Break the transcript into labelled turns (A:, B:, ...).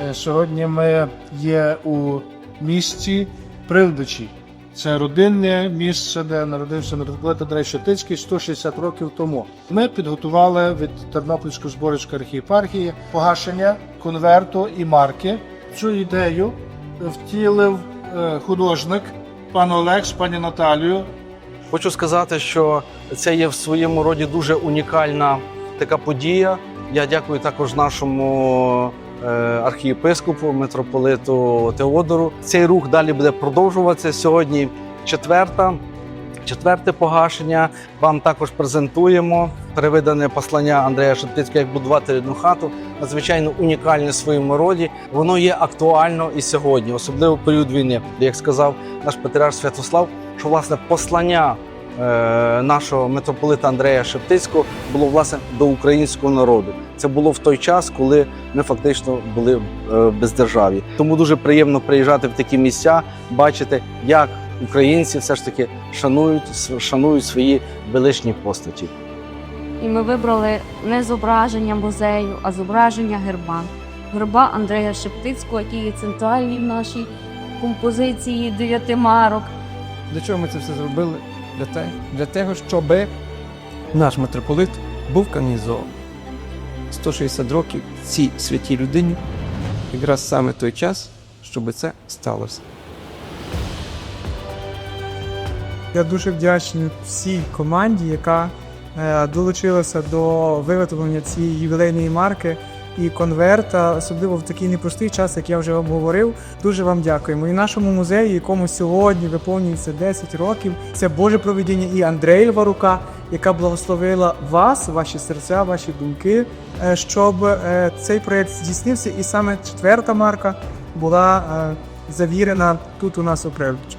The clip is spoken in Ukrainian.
A: Е, Сьогодні ми є у місті Привдичі. Це родинне місце, де народився митрополит Андрей Шептицький 160 років тому. Ми підготували від Тернопільської зборівської архієпархії погашення конверту і марки. Цю ідею втілив е, художник пан Олег з пані Наталією.
B: Хочу сказати, що це є в своєму роді дуже унікальна така подія. Я дякую також нашому архієпископу, митрополиту Теодору. Цей рух далі буде продовжуватися. Сьогодні четверта. Четверте погашення вам також презентуємо перевидане послання Андрея Шептицького як будувати рідну хату. Надзвичайно унікальне в своєму роді. Воно є актуально і сьогодні, особливо в період війни. Як сказав наш патріарх Святослав, що власне послання нашого митрополита Андрея Шептицького було власне до українського народу. Це було в той час, коли ми фактично були е, бездержаві. Тому дуже приємно приїжджати в такі місця, бачити, як українці все ж таки шанують, шанують свої величні постаті.
C: І ми вибрали не зображення музею, а зображення герба. Герба Андрея Шептицького, який є центральний в нашій композиції дев'яти марок.
D: Для чого ми це все зробили? Для, те, для того, щоб наш митрополит був канонізований. 160 років цій святій людині якраз саме той час, щоб це сталося.
E: Я дуже вдячний всій команді, яка е, долучилася до виготовлення цієї ювілейної марки і конверта, особливо в такий непростий час, як я вже вам говорив. Дуже вам дякуємо. І нашому музею, якому сьогодні виповнюється 10 років, це Боже проведіння і Андреєва рука, яка благословила вас, ваші серця, ваші думки, е, щоб е, цей проєкт здійснився. І саме четверта марка була е, завірена тут у нас у Привдичі.